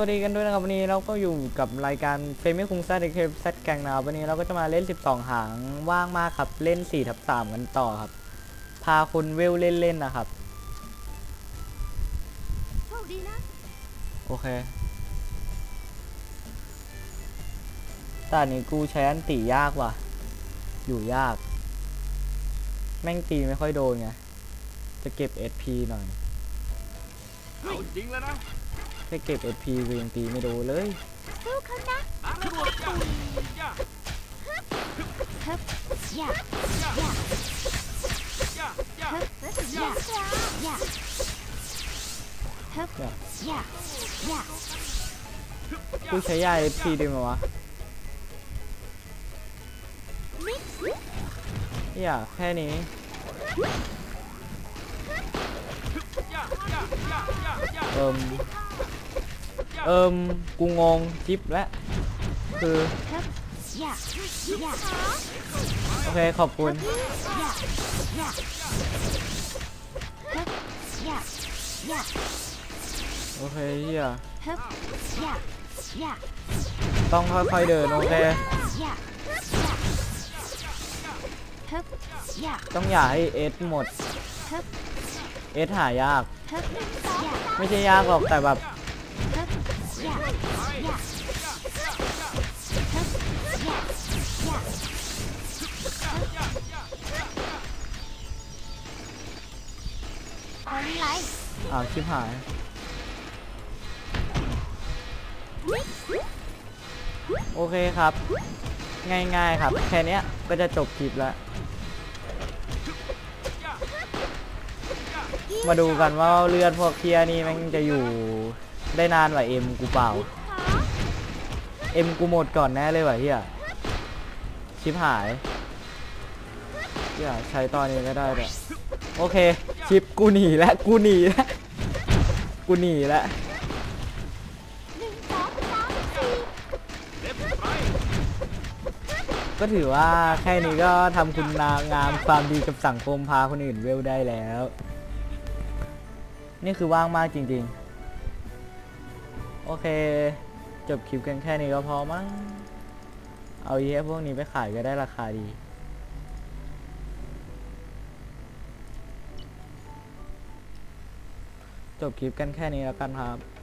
วัสดีกันด้วยนะครับวันนี้เราก็อยู่กับรายการเฟมิคุงซัดเคปซัดแกงนะครับวันนี้เราก็จะมาเล่น 12 หางว่างมากครับเล่น4ทับ3กันต่อครับ พาคุณเวลเล่นๆนะครับโอเคตอนนี้กูใช้อันตียากว่ะ อยู่ยาก แม่งตีไม่ค่อยโดนไงจะเก็บ SP หน่อยเอาจริงแล้วนะ ถ้าเก็บ SP กูยังตีไม่โดนเลยสู้เขานะตามระบบย่าย่าฮึบย่าย่าย่าย่าฮึบย่าย่าฮึบย่าย่ากูใช้ยา SP ได้ไหมวะมิกซ์อย่าแค่นี้ย่าย่าย่าย่าย่าเอิม เอิมกูงงจิ๊บและคือ โอเค ขอบคุณโอเคเฮียาต้องค่อยๆเดิน โอเค ต้องอย่าให้เอสหมด เอสหายาก ไม่ใช่ยากหรอกแต่แบบ ออนไรอ้าวชิบหายโอเคครับ ง่ายๆครับ แค่นี้ก็จะจบคลิปแล้ว มาดูกันว่าเลือดพวกเทียนี่มันจะอยู่ได้นานกว่าเอ็มกูเปล่า เอ็มกูหมดก่อนแน่เลยว่ะเฮียชิบหายอย่าใช้ตอนนี้ก็ได้เลย โอเค ชิปกูหนีแล้วกูหนีแล้วกูหนีแล้วก็ถือว่าแค่นี้ก็ทำคุณงามความดีกับสังคมพาคนอื่นเวลได้แล้ว นี่คือว่างมากจริงๆ โอเค จบคลิปกันแค่นี้ก็พอมั้ง เอาเยอะพวกนี้ไปขายก็ได้ราคาดี จบคลิปกันแค่นี้แล้วกันครับ